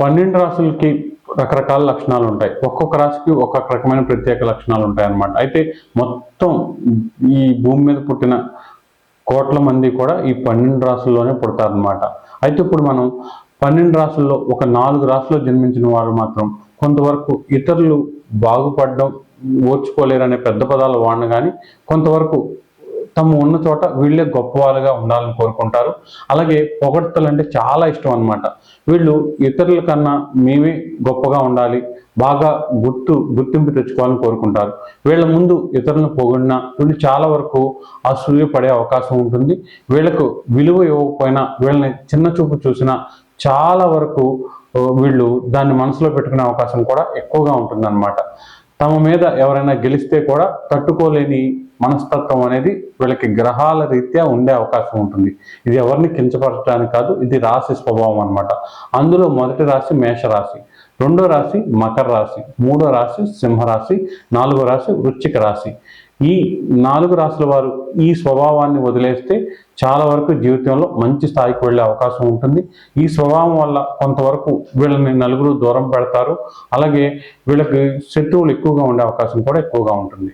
పన్నెండు రాసులకి రకరకాల లక్షణాలు ఉంటాయి. ఒక్కొక్క రాశికి ఒక్కొక్క రకమైన ప్రత్యేక లక్షణాలు ఉంటాయి అన్నమాట. అయితే మొత్తం ఈ భూమి మీద పుట్టిన కోట్ల మంది కూడా ఈ పన్నెండు రాసుల్లోనే పుడతారనమాట అయితే ఇప్పుడు మనం పన్నెండు రాసుల్లో ఒక నాలుగు రాసుల్లో జన్మించిన వారు మాత్రం కొంతవరకు ఇతరులు బాగుపడడం ఓర్చుకోలేరనే పెద్ద పదాలు వాడిన కానీ కొంతవరకు తమ ఉన్న చోట వీళ్ళే గొప్పవాళ్ళుగా ఉండాలని కోరుకుంటారు. అలాగే పొగడ్తలు అంటే చాలా ఇష్టం అనమాట వీళ్ళు ఇతరుల కన్నా మేమే గొప్పగా ఉండాలి బాగా గుర్తు గుర్తింపు తెచ్చుకోవాలని కోరుకుంటారు. వీళ్ళ ముందు ఇతరులను పొగిడినా వీళ్ళు చాలా వరకు అసూయ పడే అవకాశం ఉంటుంది. వీళ్ళకు విలువ ఇవ్వకపోయినా వీళ్ళని చిన్న చూపు చూసినా చాలా వరకు వీళ్ళు దాన్ని మనసులో పెట్టుకునే అవకాశం కూడా ఎక్కువగా ఉంటుందన్నమాట. తమ మీద ఎవరైనా గెలిస్తే కూడా తట్టుకోలేని మనస్తత్వం అనేది వీళ్ళకి గ్రహాల రీత్యా ఉండే అవకాశం ఉంటుంది. ఇది ఎవరిని కించపరచడానికి కాదు ఇది రాశి స్వభావం అనమాట అందులో మొదటి రాశి మేషరాశి రెండో రాశి మకర రాశి మూడో రాశి సింహరాశి నాలుగో రాశి వృశ్చిక రాశి. ఈ నాలుగు రాశుల వారు ఈ స్వభావాన్ని వదిలేస్తే చాలా వరకు జీవితంలో మంచి స్థాయికి వెళ్ళే అవకాశం ఉంటుంది. ఈ స్వభావం వల్ల కొంతవరకు వీళ్ళని నలుగురు దూరం పెడతారు. అలాగే వీళ్ళకి శత్రువులు ఎక్కువగా ఉండే అవకాశం కూడా ఎక్కువగా ఉంటుంది.